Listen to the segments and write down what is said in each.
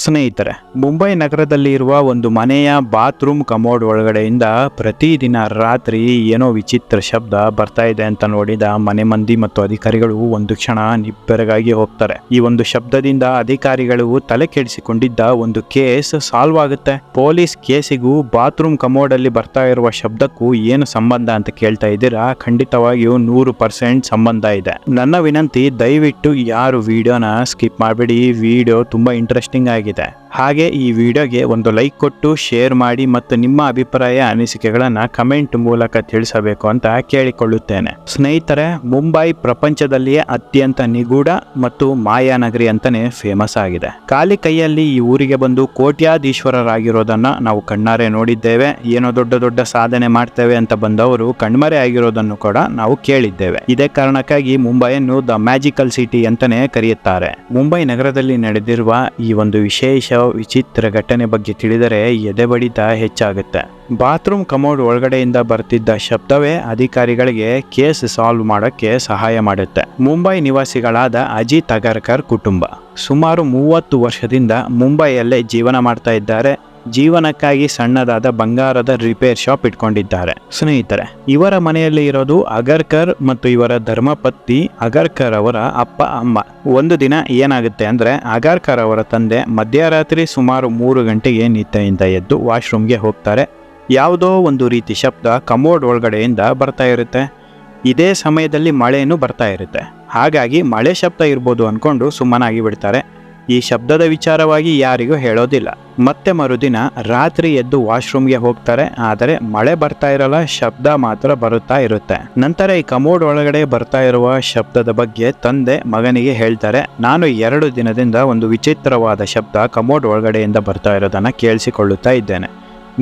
ಸ್ನೇಹಿತರೆ, ಮುಂಬೈ ನಗರದಲ್ಲಿ ಇರುವ ಒಂದು ಮನೆಯ ಬಾತ್ರೂಮ್ ಕಮೋಡ್ ಒಳಗಡೆಯಿಂದ ಪ್ರತಿದಿನ ರಾತ್ರಿ ಏನೋ ವಿಚಿತ್ರ ಶಬ್ದ ಬರ್ತಾ ಇದೆ ಅಂತ ನೋಡಿದ ಮನೆ ಮಂದಿ ಮತ್ತು ಅಧಿಕಾರಿಗಳು ಒಂದು ಕ್ಷಣ ನಿಬ್ಬೆರಗಾಗಿ ಹೋಗ್ತಾರೆ. ಈ ಒಂದು ಶಬ್ದದಿಂದ ಅಧಿಕಾರಿಗಳು ತಲೆ ಕೆಡಿಸಿಕೊಂಡಿದ್ದ ಒಂದು ಕೇಸ್ ಸಾಲ್ವ್ ಆಗುತ್ತೆ. ಪೊಲೀಸ್ ಕೇಸಿಗೂ ಬಾತ್ರೂಮ್ ಕಮೋಡ್ ಅಲ್ಲಿ ಬರ್ತಾ ಇರುವ ಶಬ್ದಕ್ಕೂ ಏನು ಸಂಬಂಧ ಅಂತ ಕೇಳ್ತಾ ಇದ್ದೀರಾ? ಖಂಡಿತವಾಗಿಯೂ ನೂರು ಪರ್ಸೆಂಟ್ ಸಂಬಂಧ ಇದೆ. ನನ್ನ ವಿನಂತಿ, ದಯವಿಟ್ಟು ಯಾರು ವಿಡಿಯೋನ ಸ್ಕಿಪ್ ಮಾಡಬೇಡಿ. ವಿಡಿಯೋ ತುಂಬಾ ಇಂಟ್ರೆಸ್ಟಿಂಗ್ ಆಗಿದೆ ಹಾಗೆ ಈ ವಿಡಿಯೋಗೆ ಒಂದು ಲೈಕ್ ಕೊಟ್ಟು ಶೇರ್ ಮಾಡಿ ಮತ್ತು ನಿಮ್ಮ ಅಭಿಪ್ರಾಯ, ಅನಿಸಿಕೆಗಳನ್ನು ಕಮೆಂಟ್ ಮೂಲಕ ತಿಳಿಸಬೇಕು ಅಂತ ಕೇಳಿಕೊಳ್ಳುತ್ತೇನೆ. ಸ್ನೇಹಿತರೆ, ಮುಂಬೈ ಪ್ರಪಂಚದಲ್ಲಿಯೇ ಅತ್ಯಂತ ನಿಗೂಢ ಮತ್ತು ಮಾಯಾನಗರಿ ಅಂತಾನೆ ಫೇಮಸ್ ಆಗಿದೆ. ಖಾಲಿ ಕೈಯಲ್ಲಿ ಈ ಊರಿಗೆ ಬಂದು ಕೋಟ್ಯಾಧೀಶ್ವರರಾಗಿರೋದನ್ನ ನಾವು ಕಣ್ಣಾರೆ ನೋಡಿದ್ದೇವೆ. ಏನೋ ದೊಡ್ಡ ದೊಡ್ಡ ಸಾಧನೆ ಮಾಡ್ತೇವೆ ಅಂತ ಬಂದವರು ಕಣ್ಮರೆ ಆಗಿರೋದನ್ನು ಕೂಡ ನಾವು ಕೇಳಿದ್ದೇವೆ. ಇದೇ ಕಾರಣಕ್ಕಾಗಿ ಮುಂಬೈಯನ್ನು ದ ಮ್ಯಾಜಿಕಲ್ ಸಿಟಿ ಅಂತಾನೆ ಕರೆಯುತ್ತಾರೆ. ಮುಂಬೈ ನಗರದಲ್ಲಿ ನಡೆದಿರುವ ಈ ಒಂದು ವಿಶೇಷ ವಿಚಿತ್ರ ಘಟನೆ ಬಗ್ಗೆ ತಿಳಿದರೆ ಎದೆ ಬಡಿತ ಹೆಚ್ಚಾಗುತ್ತೆ. ಬಾತ್ರೂಮ್ ಕಮೋಡ್ ಒಳಗಡೆಯಿಂದ ಬರ್ತಿದ್ದ ಶಬ್ದವೇ ಅಧಿಕಾರಿಗಳಿಗೆ ಕೇಸ್ ಸಾಲ್ವ್ ಮಾಡೋಕ್ಕೆ ಸಹಾಯ ಮಾಡುತ್ತೆ. ಮುಂಬೈ ನಿವಾಸಿಗಳಾದ ಅಜಿತ್ ಅಗರ್ಕರ್ ಕುಟುಂಬ. ಸುಮಾರು ಮೂವತ್ತು ವರ್ಷದಿಂದ ಮುಂಬೈಯಲ್ಲೇ ಜೀವನ ಮಾಡ್ತಾ ಇದ್ದಾರೆ. ಜೀವನಕ್ಕಾಗಿ ಸಣ್ಣದಾದ ಬಂಗಾರದ ರಿಪೇರ್ ಶಾಪ್ ಇಟ್ಕೊಂಡಿದ್ದಾರೆ. ಸ್ನೇಹಿತರೆ, ಇವರ ಮನೆಯಲ್ಲಿ ಇರೋದು ಅಗರ್ಕರ್ ಮತ್ತು ಇವರ ಧರ್ಮಪತ್ನಿ ಅಗರ್ಕರ್ ಅವರ ಅಪ್ಪ, ಅಮ್ಮ. ಒಂದು ದಿನ ಏನಾಗುತ್ತೆ ಅಂದ್ರೆ, ಅಗರ್ಕರ್ ಅವರ ತಂದೆ ಮಧ್ಯರಾತ್ರಿ ಸುಮಾರು ಮೂರು ಗಂಟೆಗೆ ನಿದ್ದೆಯಿಂದ ಎದ್ದು ವಾಶ್ರೂಮ್ಗೆ ಹೋಗ್ತಾರೆ. ಯಾವುದೋ ಒಂದು ರೀತಿ ಶಬ್ದ ಕಮೋಡ್ ಒಳಗಡೆಯಿಂದ ಬರ್ತಾ ಇರುತ್ತೆ. ಇದೇ ಸಮಯದಲ್ಲಿ ಮಳೆಯೂ ಬರ್ತಾ ಇರುತ್ತೆ. ಹಾಗಾಗಿ ಮಳೆ ಶಬ್ದ ಇರ್ಬೋದು ಅಂದ್ಕೊಂಡು ಸುಮ್ಮನಾಗಿ ಬಿಡ್ತಾರೆ. ಈ ಶಬ್ದದ ವಿಚಾರವಾಗಿ ಯಾರಿಗೂ ಹೇಳೋದಿಲ್ಲ. ಮತ್ತೆ ಮರುದಿನ ರಾತ್ರಿ ಎದ್ದು ವಾಶ್ರೂಮ್ಗೆ ಹೋಗ್ತಾರೆ, ಆದರೆ ಮಳೆ ಬರ್ತಾ ಇರಲ್ಲ, ಶಬ್ದ ಮಾತ್ರ ಬರುತ್ತಾ ಇರುತ್ತೆ. ನಂತರ ಈ ಕಮೋಡ್ ಒಳಗಡೆ ಬರ್ತಾ ಇರುವ ಶಬ್ದದ ಬಗ್ಗೆ ತಂದೆ ಮಗನಿಗೆ ಹೇಳ್ತಾರೆ, ನಾನು ಎರಡು ದಿನದಿಂದ ಒಂದು ವಿಚಿತ್ರವಾದ ಶಬ್ದ ಕಮೋಡ್ ಒಳಗಡೆಯಿಂದ ಬರ್ತಾ ಇರೋದನ್ನ ಕೇಳಿಸಿಕೊಳ್ಳುತ್ತಾ ಇದ್ದೇನೆ.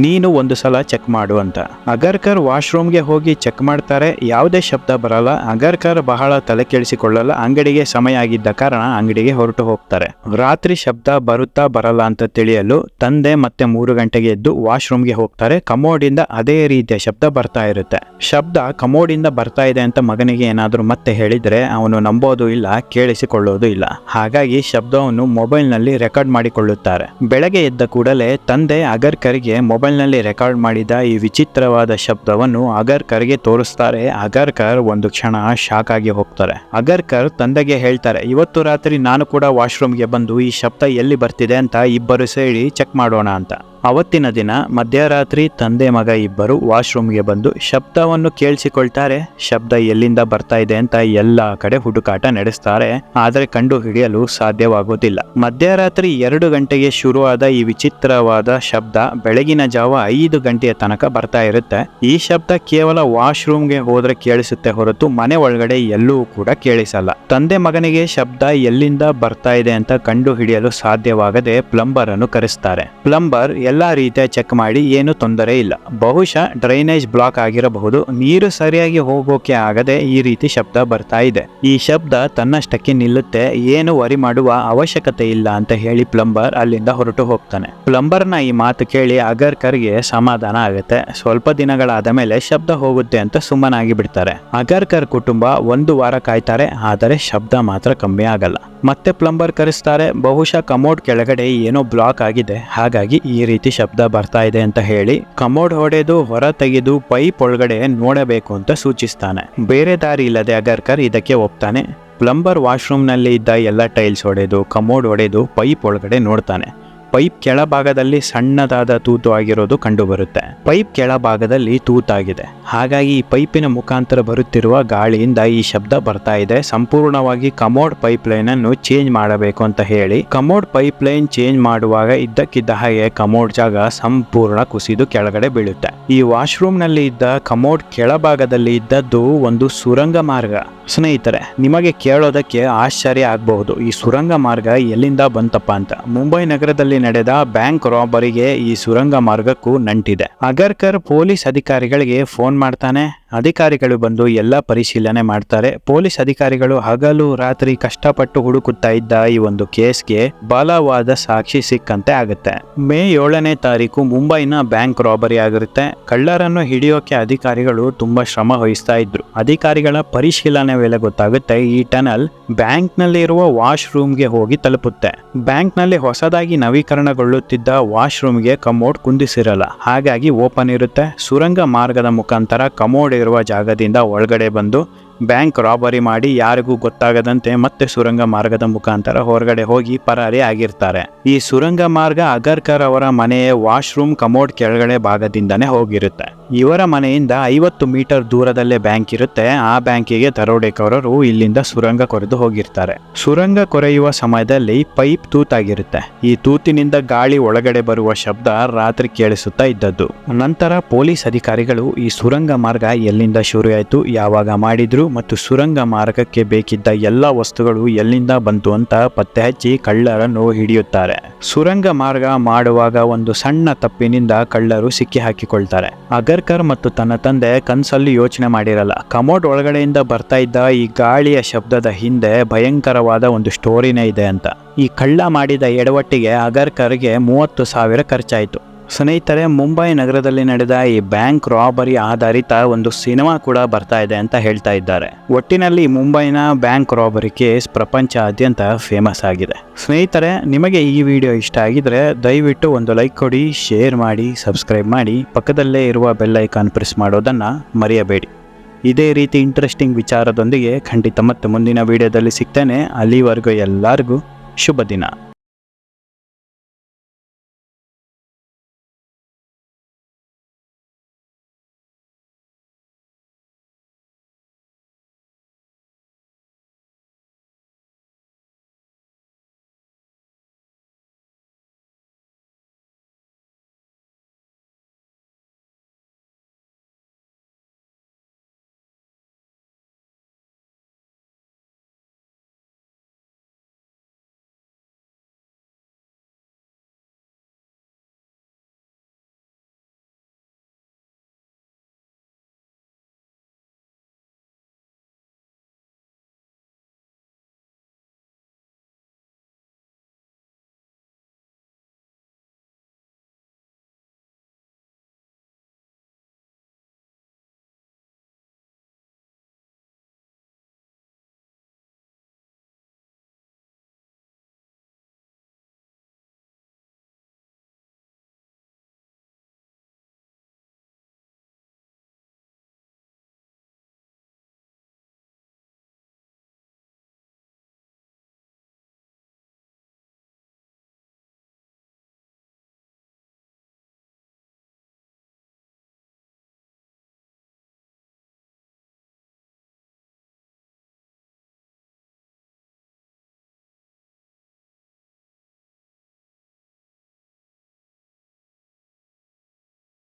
ನೀನು ಒಂದು ಸಲ ಚೆಕ್ ಮಾಡು ಅಂತ. ಅಗರ್ಕರ್ ವಾಶ್ರೂಮ್ಗೆ ಹೋಗಿ ಚೆಕ್ ಮಾಡ್ತಾರೆ, ಯಾವುದೇ ಶಬ್ದ ಬರಲ್ಲ. ಅಗರ್ಕರ್ ಬಹಳ ತಲೆ ಕೇಳಿಸಿಕೊಳ್ಳಲ್ಲ ಅಂಗಡಿಗೆ ಸಮಯ ಆಗಿದ್ದ ಕಾರಣ ಅಂಗಡಿಗೆ ಹೊರಟು ಹೋಗ್ತಾರೆ. ರಾತ್ರಿ ಶಬ್ದ ಬರುತ್ತಾ ಬರಲ್ಲ ಅಂತ ತಿಳಿಯಲು ತಂದೆ ಮತ್ತೆ ಮೂರು ಗಂಟೆಗೆ ಎದ್ದು ವಾಶ್ರೂಮ್ಗೆ ಹೋಗ್ತಾರೆ. ಕಮೋಡಿಂದ ಅದೇ ರೀತಿಯ ಶಬ್ದ ಬರ್ತಾ ಇರುತ್ತೆ. ಶಬ್ದ ಕಮೋಡಿಂದ ಬರ್ತಾ ಇದೆ ಅಂತ ಮಗನಿಗೆ ಏನಾದರೂ ಮತ್ತೆ ಹೇಳಿದ್ರೆ ಅವನು ನಂಬೋದು ಇಲ್ಲ, ಕೇಳಿಸಿಕೊಳ್ಳೋದು ಇಲ್ಲ. ಹಾಗಾಗಿ ಶಬ್ದವನ್ನು ಮೊಬೈಲ್ನಲ್ಲಿ ರೆಕಾರ್ಡ್ ಮಾಡಿಕೊಳ್ಳುತ್ತಾರೆ. ಬೆಳಗ್ಗೆ ಎದ್ದ ಕೂಡಲೇ ತಂದೆ ಅಗರ್ಕರ್ಗೆ ಮೊಬೈಲ್ನಲ್ಲಿ ರೆಕಾರ್ಡ್ ಮಾಡಿದ ಈ ವಿಚಿತ್ರವಾದ ಶಬ್ದವನ್ನು ಅಗರ್ಕರ್ಗೆ ತೋರಿಸ್ತಾರೆ. ಅಗರ್ಕರ್ ಒಂದು ಕ್ಷಣ ಶಾಕ್ ಆಗಿ ಹೋಗ್ತಾರೆ. ಅಗರ್ಕರ್ ತಂದೆಗೆ ಹೇಳ್ತಾರೆ, ಇವತ್ತು ರಾತ್ರಿ ನಾನು ಕೂಡ ವಾಶ್ರೂಮ್ಗೆ ಬಂದು ಈ ಶಬ್ದ ಎಲ್ಲಿ ಬರ್ತಿದೆ ಅಂತ ಇಬ್ಬರು ಸೇರಿ ಚೆಕ್ ಮಾಡೋಣ ಅಂತ. ಅವತ್ತಿನ ದಿನ ಮಧ್ಯರಾತ್ರಿ ತಂದೆ ಮಗ ಇಬ್ಬರು ವಾಶ್ರೂಮ್ಗೆ ಬಂದು ಶಬ್ದವನ್ನು ಕೇಳಿಸಿಕೊಳ್ತಾರೆ. ಶಬ್ದ ಎಲ್ಲಿಂದ ಬರ್ತಾ ಇದೆ ಅಂತ ಎಲ್ಲ ಕಡೆ ಹುಡುಕಾಟ ನಡೆಸ್ತಾರೆ. ಆದರೆ ಕಂಡು ಹಿಡಿಯಲು ಸಾಧ್ಯವಾಗುವುದಿಲ್ಲ ಮಧ್ಯರಾತ್ರಿ ಎರಡು ಗಂಟೆಗೆ ಶುರುವಾದ ಈ ವಿಚಿತ್ರವಾದ ಶಬ್ದ ಬೆಳಗಿನ ಜಾವ ಐದು ಗಂಟೆಯ ತನಕ ಬರ್ತಾ ಇರುತ್ತೆ. ಈ ಶಬ್ದ ಕೇವಲ ವಾಶ್ರೂಮ್ಗೆ ಹೋದ್ರೆ ಕೇಳಿಸುತ್ತೆ ಹೊರತು ಮನೆ ಒಳಗಡೆ ಎಲ್ಲೂ ಕೂಡ ಕೇಳಿಸಲ್ಲ. ತಂದೆ ಮಗನಿಗೆ ಶಬ್ದ ಎಲ್ಲಿಂದ ಬರ್ತಾ ಇದೆ ಅಂತ ಕಂಡು ಹಿಡಿಯಲು ಸಾಧ್ಯವಾಗದೆ ಪ್ಲಂಬರ್ ಅನ್ನು ಕರೆಸ್ತಾರೆ. ಪ್ಲಂಬರ್ ಎಲ್ಲಾ ರೀತಿಯ ಚೆಕ್ ಮಾಡಿ ಏನು ತೊಂದರೆ ಇಲ್ಲ. ಬಹುಶಃ ಡ್ರೈನೇಜ್ ಬ್ಲಾಕ್ ಆಗಿರಬಹುದು. ನೀರು ಸರಿಯಾಗಿ ಹೋಗೋಕೆ ಆಗದೆ ಈ ರೀತಿ ಶಬ್ದ ಬರ್ತಾ ಇದೆ. ಈ ಶಬ್ದ ತನ್ನಷ್ಟಕ್ಕೆ ನಿಲ್ಲುತ್ತೆ. ಏನು ವರಿ ಮಾಡುವ ಅವಶ್ಯಕತೆ ಇಲ್ಲ ಅಂತ ಹೇಳಿ ಪ್ಲಂಬರ್ ಅಲ್ಲಿಂದ ಹೊರಟು ಹೋಗ್ತಾನೆ. ಪ್ಲಂಬರ್ನ ಈ ಮಾತು ಕೇಳಿ ಅಗರ್ಕರ್ಗೆ ಸಮಾಧಾನ ಆಗುತ್ತೆ. ಸ್ವಲ್ಪ ದಿನಗಳಾದ ಮೇಲೆ ಶಬ್ದ ಹೋಗುತ್ತೆ ಅಂತ ಸುಮ್ಮನಾಗಿ ಬಿಡ್ತಾರೆ. ಅಗರ್ಕರ್ ಕುಟುಂಬ ಒಂದು ವಾರ ಕಾಯ್ತಾರೆ, ಆದರೆ ಶಬ್ದ ಮಾತ್ರ ಕಮ್ಮಿ ಆಗಲ್ಲ. ಮತ್ತೆ ಪ್ಲಂಬರ್ ಕರೆಸ್ತಾರೆ, ಬಹುಶಃ ಕಮೋಡ್ ಕೆಳಗಡೆ ಏನೋ ಬ್ಲಾಕ್ ಆಗಿದೆ. ಹಾಗಾಗಿ ಈ ರೀತಿ ಶಬ್ದ ಬರ್ತಾ ಇದೆ ಅಂತ ಹೇಳಿ ಕಮೋಡ್ ಹೊಡೆದು ಹೊರ ತೆಗೆದು ಪೈಪ್ ಒಳಗಡೆ ನೋಡಬೇಕು ಅಂತ ಸೂಚಿಸ್ತಾನೆ. ಬೇರೆ ದಾರಿ ಇಲ್ಲದೆ ಅಗರ್ಕರ್ ಇದಕ್ಕೆ ಒಪ್ತಾನೆ. ಪ್ಲಂಬರ್ ವಾಶ್ರೂಮ್ನಲ್ಲಿ ಇದ್ದ ಎಲ್ಲ ಟೈಲ್ಸ್ ಹೊಡೆದು, ಕಮೋಡ್ ಹೊಡೆದು ಪೈಪ್ ಒಳಗಡೆ ನೋಡ್ತಾನೆ. ಪೈಪ್ ಕೆಳಭಾಗದಲ್ಲಿ ಸಣ್ಣದಾದ ತೂತು ಆಗಿರೋದು ಕಂಡುಬರುತ್ತೆ. ಪೈಪ್ ಕೆಳಭಾಗದಲ್ಲಿ ತೂತಾಗಿದೆ. ಹಾಗಾಗಿ ಈ ಪೈಪಿನ ಮುಖಾಂತರ ಬರುತ್ತಿರುವ ಗಾಳಿಯಿಂದ ಈ ಶಬ್ದ ಬರ್ತಾ ಇದೆ. ಸಂಪೂರ್ಣವಾಗಿ ಕಮೋಡ್ ಪೈಪ್ ಲೈನ್ ಅನ್ನು ಚೇಂಜ್ ಮಾಡಬೇಕು ಅಂತ ಹೇಳಿ, ಕಮೋಡ್ ಪೈಪ್ ಲೈನ್ ಚೇಂಜ್ ಮಾಡುವಾಗ ಇದ್ದಕ್ಕಿದ್ದ ಹಾಗೆ ಕಮೋಡ್ ಜಾಗ ಸಂಪೂರ್ಣ ಕುಸಿದು ಕೆಳಗಡೆ ಬೀಳುತ್ತೆ. ಈ ವಾಶ್ರೂಮ್ನಲ್ಲಿ ಇದ್ದ ಕಮೋಡ್ ಕೆಳಭಾಗದಲ್ಲಿ ಇದ್ದದ್ದು ಒಂದು ಸುರಂಗ ಮಾರ್ಗ. ಸ್ನೇಹಿತರೆ, ನಿಮಗೆ ಕೇಳೋದಕ್ಕೆ ಆಶ್ಚರ್ಯ ಆಗಬಹುದು. ಈ ಸುರಂಗ ಮಾರ್ಗ ಎಲ್ಲಿಂದ ಬಂತಪ್ಪ ಅಂತ. ಮುಂಬೈ ನಗರದಲ್ಲಿ ನಡೆದ ಬ್ಯಾಂಕ್ ರಾಬರಿಗೆ ಈ ಸುರಂಗ ಮಾರ್ಗಕ್ಕೂ ನಂಟಿದೆ. ಅಗರ್ಕರ್ ಪೊಲೀಸ್ ಅಧಿಕಾರಿಗಳಿಗೆ ಫೋನ್ ಮಾಡ್ತಾನೆ. ಅಧಿಕಾರಿಗಳು ಬಂದು ಎಲ್ಲ ಪರಿಶೀಲನೆ ಮಾಡ್ತಾರೆ. ಪೊಲೀಸ್ ಅಧಿಕಾರಿಗಳು ಹಗಲು ರಾತ್ರಿ ಕಷ್ಟಪಟ್ಟು ಹುಡುಕುತ್ತಾ ಇದ್ದ ಈ ಒಂದು ಕೇಸ್ಗೆ ಬಲವಾದ ಸಾಕ್ಷಿ ಸಿಕ್ಕಂತೆ ಆಗುತ್ತೆ. ಮೇ ಏಳನೇ ತಾರೀಕು ಮುಂಬೈನ ಬ್ಯಾಂಕ್ ರಾಬರಿ ಆಗಿರುತ್ತೆ. ಕಳ್ಳರನ್ನು ಹಿಡಿಯೋಕೆ ಅಧಿಕಾರಿಗಳು ತುಂಬಾ ಶ್ರಮ ವಹಿಸ್ತಾ ಇದ್ರು. ಅಧಿಕಾರಿಗಳ ಪರಿಶೀಲನೆ ವೇಳೆ ಗೊತ್ತಾಗುತ್ತೆ, ಈ ಟನಲ್ ಬ್ಯಾಂಕ್ನಲ್ಲಿರುವ ವಾಶ್ರೂಮ್ಗೆ ಹೋಗಿ ತಲುಪುತ್ತೆ. ಬ್ಯಾಂಕ್ನಲ್ಲಿ ಹೊಸದಾಗಿ ನವೀಕರಣಗೊಳ್ಳುತ್ತಿದ್ದ ವಾಶ್ರೂಮ್ಗೆ ಕಮೋಡ್ ಕುಂದಿಸಿರಲ್ಲ. ಹಾಗಾಗಿ ಓಪನ್ ಇರುತ್ತೆ. ಸುರಂಗ ಮಾರ್ಗದ ಮುಖಾಂತರ ಕಮೋಡ್ ಇರುವ ಜಾಗದಿಂದ ಒಳಗಡೆ ಬಂದು ಬ್ಯಾಂಕ್ ರಾಬರಿ ಮಾಡಿ ಯಾರಿಗೂ ಗೊತ್ತಾಗದಂತೆ ಮತ್ತೆ ಸುರಂಗ ಮಾರ್ಗದ ಮುಖಾಂತರ ಹೊರಗಡೆ ಹೋಗಿ ಪರಾರಿ ಆಗಿರ್ತಾರೆ. ಈ ಸುರಂಗ ಮಾರ್ಗ ಅಗರ್ಕರ್ ಅವರ ಮನೆಯ ವಾಶ್ರೂಮ್ ಕಮೋಡ್ ಕೆಳಗಡೆ ಭಾಗದಿಂದನೇ ಹೋಗಿರುತ್ತೆ. ಇವರ ಮನೆಯಿಂದ ಐವತ್ತು ಮೀಟರ್ ದೂರದಲ್ಲೇ ಬ್ಯಾಂಕ್ ಇರುತ್ತೆ. ಆ ಬ್ಯಾಂಕಿಗೆ ದರೋಡೆಕೋರರು ಇಲ್ಲಿಂದ ಸುರಂಗ ಕೊರೆದು ಹೋಗಿರ್ತಾರೆ. ಸುರಂಗ ಕೊರೆಯುವ ಸಮಯದಲ್ಲಿ ಪೈಪ್ ತೂತಾಗಿರುತ್ತೆ. ಈ ತೂತಿನಿಂದ ಗಾಳಿ ಒಳಗಡೆ ಬರುವ ಶಬ್ದ ರಾತ್ರಿ ಕೇಳಿಸುತ್ತಾ ಇದ್ದದ್ದು. ನಂತರ ಪೊಲೀಸ್ ಅಧಿಕಾರಿಗಳು ಈ ಸುರಂಗ ಮಾರ್ಗ ಎಲ್ಲಿಂದ ಶುರುವಾಯಿತು, ಯಾವಾಗ ಮಾಡಿದ್ರು ಮತ್ತು ಸುರಂಗ ಮಾರ್ಗಕ್ಕೆ ಬೇಕಿದ್ದ ಎಲ್ಲ ವಸ್ತುಗಳು ಎಲ್ಲಿಂದ ಬಂತು ಅಂತ ಪತ್ತೆ ಹಚ್ಚಿ ಕಳ್ಳರನ್ನು ಹಿಡಿಯುತ್ತಾರೆ. ಸುರಂಗ ಮಾರ್ಗ ಮಾಡುವಾಗ ಒಂದು ಸಣ್ಣ ತಪ್ಪಿನಿಂದ ಕಳ್ಳರು ಸಿಕ್ಕಿ ಹಾಕಿಕೊಳ್ತಾರೆ ಅಗರ್ಕರ್ ಮತ್ತು ತನ್ನ ತಂದೆ ಕನ್ಸಲ್ಲಿ ಯೋಚನೆ ಮಾಡಿರಲ್ಲ. ಕಮೋಡ್ ಒಳಗಡೆಯಿಂದ ಬರ್ತಾ ಇದ್ದ ಈ ಗಾಳಿಯ ಶಬ್ದದ ಹಿಂದೆ ಭಯಂಕರವಾದ ಒಂದು ಸ್ಟೋರಿನೇ ಇದೆ ಅಂತ. ಈ ಕಳ್ಳ ಮಾಡಿದ ಎಡವಟ್ಟಿಗೆ ಅಗರ್ಕರ್ಗೆ ಮೂವತ್ತು ಸಾವಿರ ಖರ್ಚಾಯಿತು. ಸ್ನೇಹಿತರೆ, ಮುಂಬೈ ನಗರದಲ್ಲಿ ನಡೆದ ಈ ಬ್ಯಾಂಕ್ ರಾಬರಿ ಆಧಾರಿತ ಒಂದು ಸಿನಿಮಾ ಕೂಡ ಬರ್ತಾ ಇದೆ ಅಂತ ಹೇಳ್ತಾ ಇದ್ದಾರೆ. ಒಟ್ಟಿನಲ್ಲಿ ಮುಂಬೈನ ಬ್ಯಾಂಕ್ ರಾಬರಿ ಕೇಸ್ ಪ್ರಪಂಚಾದ್ಯಂತ ಫೇಮಸ್ ಆಗಿದೆ. ಸ್ನೇಹಿತರೆ, ನಿಮಗೆ ಈ ವಿಡಿಯೋ ಇಷ್ಟ ಆಗಿದ್ರೆ ದಯವಿಟ್ಟು ಒಂದು ಲೈಕ್ ಕೊಡಿ, ಶೇರ್ ಮಾಡಿ, ಸಬ್ಸ್ಕ್ರೈಬ್ ಮಾಡಿ, ಪಕ್ಕದಲ್ಲೇ ಇರುವ ಬೆಲ್ ಐಕಾನ್ ಪ್ರೆಸ್ ಮಾಡೋದನ್ನು ಮರೆಯಬೇಡಿ. ಇದೇ ರೀತಿ ಇಂಟ್ರೆಸ್ಟಿಂಗ್ ವಿಚಾರದೊಂದಿಗೆ ಖಂಡಿತ ಮತ್ತು ಮುಂದಿನ ವಿಡಿಯೋದಲ್ಲಿ ಸಿಗ್ತೇನೆ. ಅಲ್ಲಿವರೆಗೂ ಎಲ್ಲರಿಗೂ ಶುಭ ದಿನ